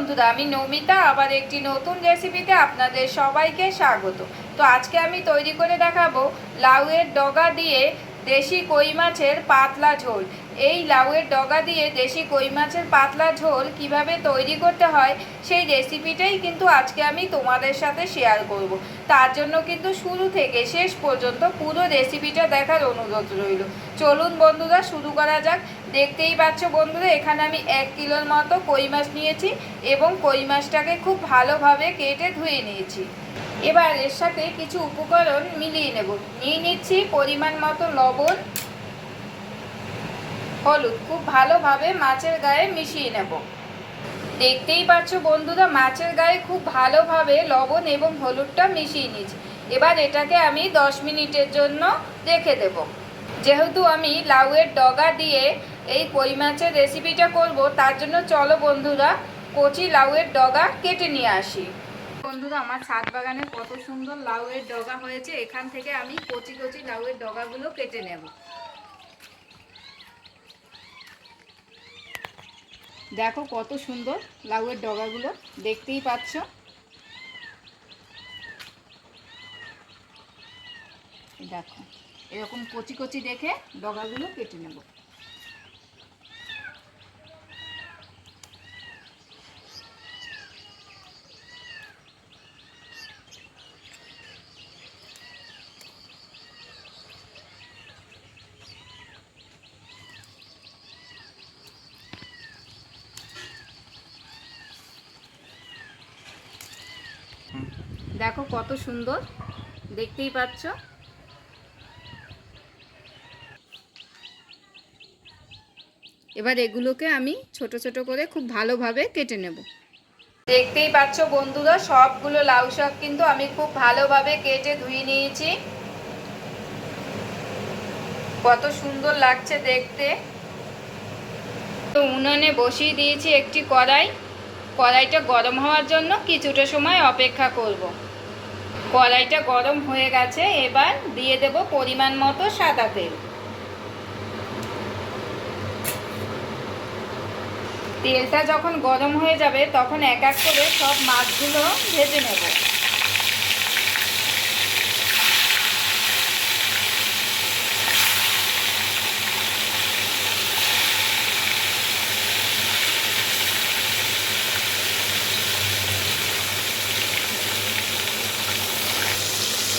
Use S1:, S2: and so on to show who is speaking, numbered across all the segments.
S1: বন্ধুরা, আমি নমিতা, আবার একটি নতুন রেসিপিতে আপনাদের সবাইকে স্বাগত। তো আজকে আমি তৈরি করে দেখাবো লাউয়ের ডগা দিয়ে দেশি কই মাছের পাতলা ঝোল। এই লাউয়ের ডগা দিয়ে দেশি কই মাছের পাতলা ঝোল কীভাবে তৈরি করতে হয়, সেই রেসিপিটাই কিন্তু আজকে আমি তোমাদের সাথে শেয়ার করব। তার জন্য কিন্তু শুরু থেকে শেষ পর্যন্ত পুরো রেসিপিটা দেখার অনুরোধ রইল। চলুন বন্ধুরা, শুরু করা যাক। দেখতেই পাচ্ছ বন্ধুরা, এখানে আমি এক কিলোর মতো কই মাছ নিয়েছি এবং কই মাছটাকে খুব ভালোভাবে কেটে ধুয়ে নিয়েছি। এবার এর সাথে কিছু উপকরণ মিলিয়ে নেব। নিয়ে নিচ্ছি পরিমাণ মতো লবণ, হলুদ। খুব ভালোভাবে মাছের গায়ে মিশিয়ে নেব। দেখতেই পাচ্ছ বন্ধুরা, মাছের গায়ে খুব ভালোভাবে লবণ এবং হলুদটা মিশিয়ে নিচ্ছি এবার এটাকে আমি দশ মিনিটের জন্য রেখে দেব। যেহেতু আমি লাউয়ের ডগা দিয়ে এই কই মাছের রেসিপিটা করব, তার জন্য চলো বন্ধুরা, কচি লাউয়ের ডগা কেটে নিয়ে আসি। বন্ধুরা আমার ছাদ বাগানে কত সুন্দর লাউয়ের ডগা হয়েছে। এখান থেকে আমি কচি কচি লাউয়ের ডগাগুলো কেটে নেব। দেখো কত সুন্দর লাউয়ের ডগাগুলো, দেখতেই পাচ্ছ। দেখো, এরকম কচি কচি দেখে ডগাগুলো কেটে নেব। দেখো কত সুন্দর, দেখতেই পাচ্ছ। এবার এগুলোকে আমি ছোট ছোট করে খুব ভালোভাবে কেটে নেব। দেখতেই পাচ্ছ বন্ধুরা, সবগুলো লাউ শাক কিন্তু আমি খুব ভালোভাবে কেটে ধুয়ে নিয়েছি। কত সুন্দর লাগছে দেখতে। তো উনুনে বসিয়ে দিয়েছি একটি কড়াই। কড়াইটা গরম হওয়ার জন্য কিছুটা সময় অপেক্ষা করব। কড়াইটা গরম হয়ে গেছে, এবার দিয়ে দেব পরিমাণ মতো সাদা তেল। তেলটা যখন গরম হয়ে যাবে, তখন এক এক করে সব মাছগুলো ভেজে নেব।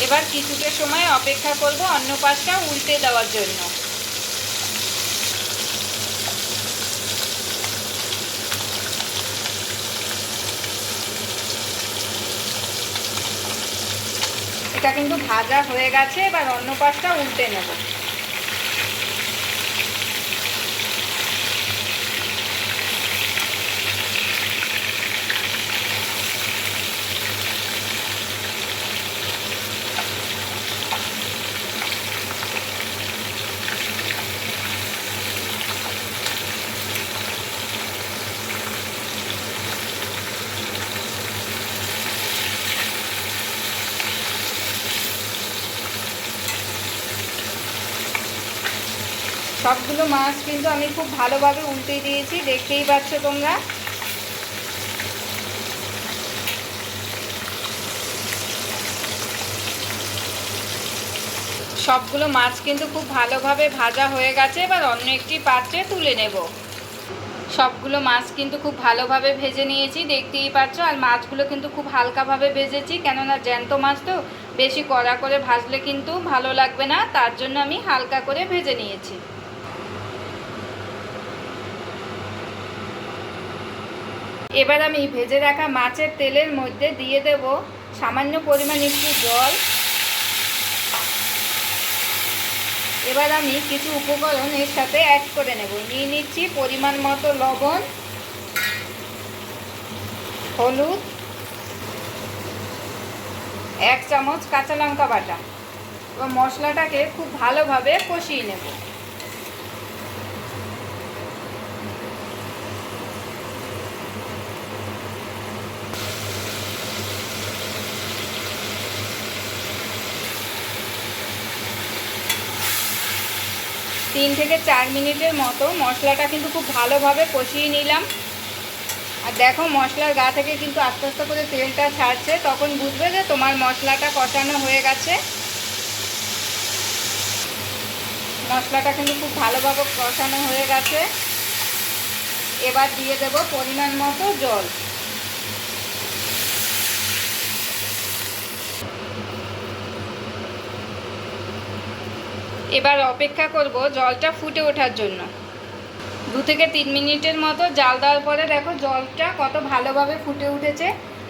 S1: এবার কিছুটা সময় অপেক্ষা করব অন্য পাশটা উল্টে দেওয়ার জন্য। এটা কিন্তু ভাজা হয়ে গেছে, এবার অন্য পাশটা উল্টে নেব। সবগুলো মাছ কিন্তু আমি খুব ভালোভাবে উল্টে দিয়েছি, দেখতেই পাচ্ছ তোমরা। সবগুলো মাছ কিন্তু খুব ভালোভাবে ভাজা হয়ে গেছে, এবার অন্য একটি পাত্রে তুলে নেব। সবগুলো মাছ কিন্তু খুব ভালোভাবে ভেজে নিয়েছি, দেখতেই পাচ্ছ, আর মাছগুলো কিন্তু খুব হালকাভাবে ভেজেছি, কেননা জ্যান্ত মাছ তো, বেশি কড়া করে ভাজলে কিন্তু ভালো লাগবে না, তার জন্য আমি হালকা করে ভেজে নিয়েছি। এবার আমি ভেজে রাখা মাছের তেলের মধ্যে দিয়ে দেব সামান্য পরিমাণ একটু জল। এবার আমি কিছু উপকরণ এর সাথে অ্যাড করে নেব। নিয়ে নিচ্ছি পরিমাণ মতো লবণ, হলুদ, এক চামচ কাঁচা লঙ্কা বাটা। এবং মশলাটাকে খুব ভালোভাবে কষিয়ে নেব। তিন থেকে চার মিনিটের মতো মশলাটা কিন্তু খুব ভালোভাবে কষিয়ে নিলাম। আর দেখো মশলার গা থেকে কিন্তু আস্তে আস্তে করে তেলটা ছাড়ছে, তখন বুঝবে যে তোমার মশলাটা কষানো হয়ে গেছে। মশলাটা কিন্তু খুব ভালোভাবে কষানো হয়ে গেছে। এবার দিয়ে দেব পরিমাণ মতো জল। এবার অপেক্ষা করব জলটা ফুটে ওঠার জন্য। দু থেকে তিন মিনিটের মতো জাল দেওয়ার পরে দেখো জলটা কত ভালোভাবে ফুটে উঠেছে।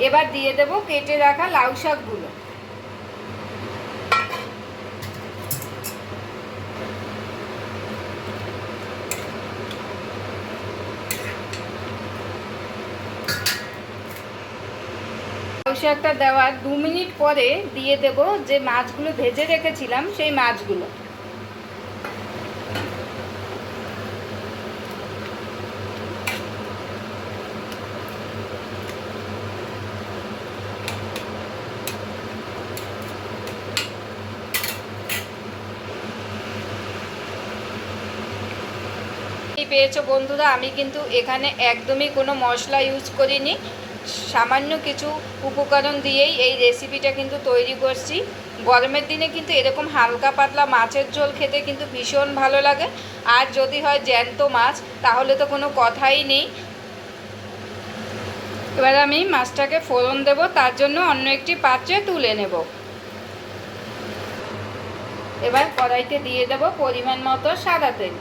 S1: এবার দিয়ে দেব কেটে রাখা লাউ শাকগুলো। শাকটা দেওয়ার দু মিনিট পরে দিয়ে দেব যে মাছগুলো ভেজে রেখেছিলাম সেই মাছগুলো। পেয়েছ বন্ধুরা, আমি কিন্তু এখানে একদমই কোনো মশলা ইউজ করিনি। সামান্য কিছু উপকরণ দিয়েই এই রেসিপিটা কিন্তু তৈরি করছি। গরমের দিনে কিন্তু এরকম হালকা পাতলা মাছের ঝোল খেতে কিন্তু ভীষণ ভালো লাগে। আর যদি হয় জ্যান্ত মাছ, তাহলে তো কোনো কথাই নেই। এবার আমি মাছটাকে ফোড়ন দেব, তার জন্য অন্য একটি পাত্রে তুলে নেব। এবার কড়াইতে দিয়ে দেব পরিমাণ মতো সাদা তেল।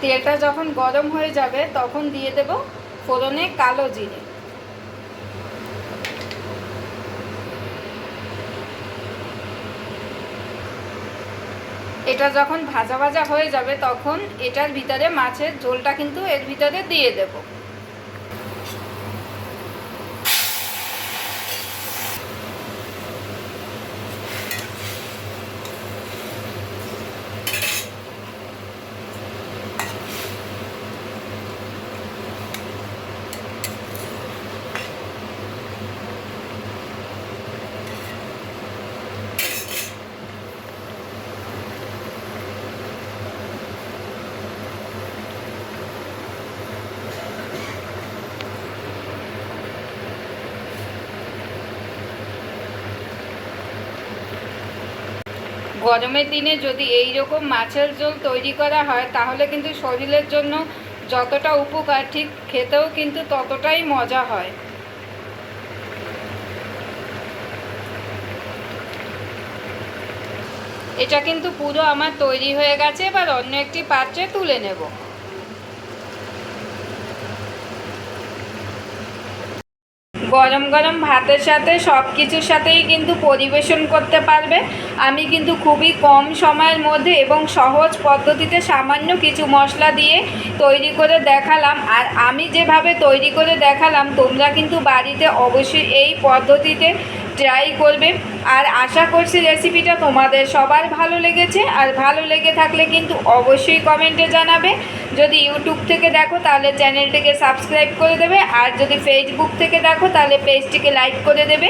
S1: তেলটা যখন গরম হয়ে যাবে, তখন দিয়ে দেব ফোড়নে কালো জিরে। এটা যখন ভাজা ভাজা হয়ে যাবে, তখন এটার ভিতরে মাছের ঝোলটা কিন্তু এর ভিতরে দিয়ে দেব। গরমের দিনে যদি এই রকম মাছের ঝোল তৈরি করা হয়, তাহলে কিন্তু শরীরের জন্য যতটা উপকার, ঠিক খেতেও কিন্তু ততটাই মজা হয়। এটা কিন্তু পুরো আমার তৈরি হয়ে গেছে, এবার অন্য একটি পাত্রে তুলে নেব। গরম গরম ভাতের সাথে সব কিছুর সাথেই কিন্তু পরিবেশন করতে পারবে। আমি কিন্তু খুবই কম সময়ের মধ্যে এবং সহজ পদ্ধতিতে সামান্য কিছু মশলা দিয়ে তৈরি করে দেখালাম। আর আমি যেভাবে তৈরি করে দেখালাম, তোমরা কিন্তু বাড়িতে অবশ্যই এই পদ্ধতিতে ট্রাই করবে। আর আশা করছি রেসিপিটা তোমাদের সবার ভালো লেগেছে। আর ভালো লেগে থাকলে কিন্তু অবশ্যই কমেন্টে জানাবে। যদি ইউটিউব থেকে দেখো, তাহলে চ্যানেলটিকে সাবস্ক্রাইব করে দেবে। আর যদি ফেসবুক থেকে দেখো, তাহলে পেজটিকে লাইক করে দেবে।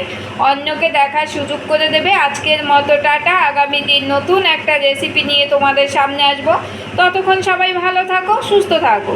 S1: অন্যকে দেখার সুযোগ করে দেবে। আজকের মতো টাটা। আগামী দিন নতুন একটা রেসিপি নিয়ে তোমাদের সামনে আসব। ততক্ষণ সবাই ভালো থাকো, সুস্থ থাকো।